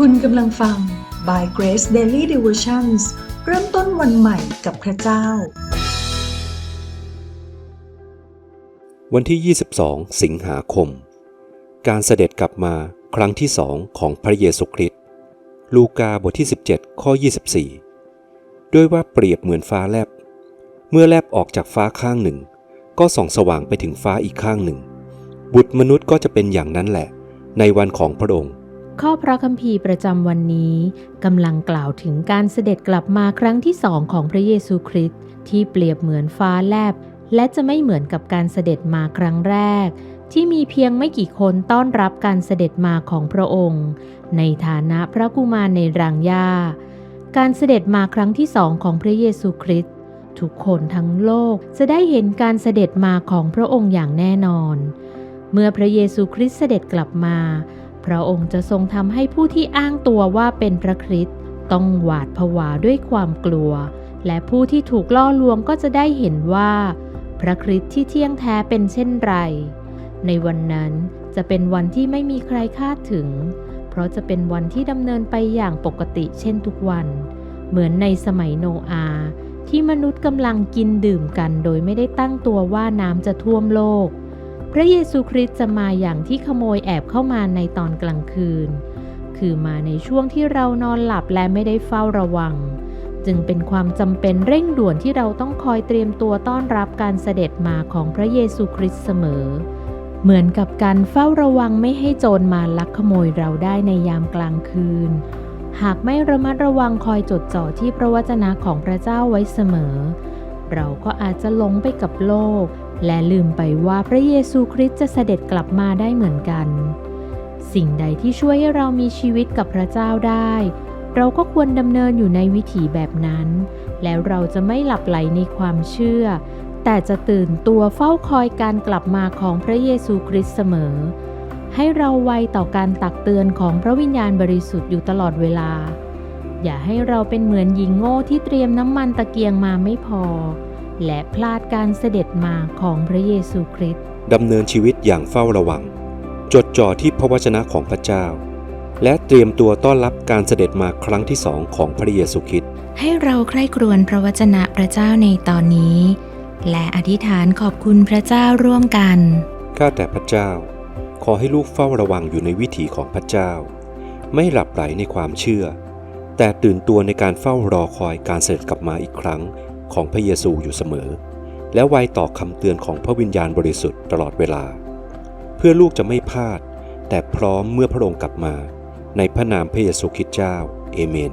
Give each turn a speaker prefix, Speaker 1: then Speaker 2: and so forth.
Speaker 1: คุณกำลังฟัง By Grace Daily Devotions เริ่มต้นวันใหม่กับพระเจ้า
Speaker 2: วันที่ 22 สิงหาคม การเสด็จกลับมาครั้งที่สองของพระเยซูคริสต์ ลูกาบทที่ 17 ข้อ 24 ด้วยว่าเปรียบเหมือนฟ้าแลบ เมื่อแลบออกจากฟ้าข้างหนึ่ง ก็ส่องสว่างไปถึงฟ้าอีกข้างหนึ่ง บุตรมนุษย์ก็จะเป็นอย่างนั้นแหละ ในวันของพระองค์
Speaker 3: ข้อพระคัมภีร์ประจำวันนี้กำลังกล่าวถึงการเสด็จกลับมาครั้งที่สองของพระเยซูคริสต์ที่เปรียบเหมือนฟ้าแลบ และจะไม่เหมือนกับการเสด็จมาครั้งแรก ที่มีเพียงไม่กี่คนต้อนรับการเสด็จมาของพระองค์ ในฐานะพระกุมารในรังหญ้า การเสด็จมาครั้งที่สองของพระเยซูคริสต์ทุกคนทั้งโลกจะได้เห็นการเสด็จมาของพระองค์อย่างแน่นอน เมื่อพระเยซูคริสต์เสด็จกลับมา พระองค์จะทรงทำให้ผู้ที่อ้างตัวว่าเป็นพระคริสต์ต้องหวาดผวาด้วยความกลัว และผู้ที่ถูกล่อลวงก็จะได้เห็นว่า พระคริสต์ที่เที่ยงแท้เป็นเช่นไร ในวันนั้นจะเป็นวันที่ไม่มีใครคาดถึง เพราะจะเป็นวันที่ดำเนินไปอย่างปกติเช่นทุกวัน เหมือนในสมัยโนอาห์ที่มนุษย์กำลังกินดื่มกันโดยไม่ได้ตั้งตัวว่าน้ำจะท่วมโลก พระเยซูคริสต์จะมาอย่างที่ขโมยแอบเข้ามาในตอนกลางคืน คือมาในช่วงที่เรานอนหลับและไม่ได้เฝ้าระวัง จึงเป็นความจำเป็นเร่งด่วนที่เราต้องคอยเตรียมตัวต้อนรับการเสด็จมาของพระเยซูคริสต์เสมอ เหมือนกับการเฝ้าระวังไม่ให้โจรมาลักขโมยเราได้ในยามกลางคืน หากไม่ระมัดระวังคอยจดจ่อที่พระวจนะของพระเจ้าไว้เสมอ เราก็อาจจะหลงไปกับโลกและลืมไปว่าพระเยซูคริสต์จะเสด็จกลับมาได้เหมือนกัน สิ่งใดที่ช่วยให้เรามีชีวิตกับพระเจ้าได้ เราก็ควรดำเนินอยู่ในวิถีแบบนั้น แล้วเราจะไม่หลับไหลในความเชื่อ แต่จะตื่นตัวเฝ้าคอยการกลับมาของพระเยซูคริสต์เสมอ ให้เราไวต่อการตักเตือนของพระวิญญาณบริสุทธิ์อยู่ตลอดเวลา อย่าให้เราเป็นเหมือนหญิงโง่ที่เตรียมน้ำมันตะเกียงมาไม่พอ และพลาดการเสด็จมาของพระเยซูคริสต์
Speaker 2: ดำเนินชีวิตอย่างเฝ้าระวัง จดจ่อที่พระวจนะของพระเจ้า และเตรียมตัวต้อนรับการเสด็จมาครั้งที่สองของพระเยซูคริสต์
Speaker 4: ให้เราใคร่ครวญพระวจนะพระเจ้าในตอนนี้ และอธิษฐานขอบคุณพระเจ้าร่วมกัน
Speaker 2: ข้าแต่พระเจ้า ขอให้ลูกเฝ้าระวังอยู่ในวิถีของพระเจ้า ไม่หลับไหลในความเชื่อ แต่ตื่นตัวในการเฝ้ารอคอยการเสด็จกลับมาอีกครั้ง ของพระเยซูอยู่เสมอ และไวต่อคำเตือนของพระวิญญาณบริสุทธิ์ตลอดเวลา เพื่อลูกจะไม่พลาด แต่พร้อมเมื่อพระองค์กลับมา ในพระนามพระเยซูคริสต์เจ้า เอเมน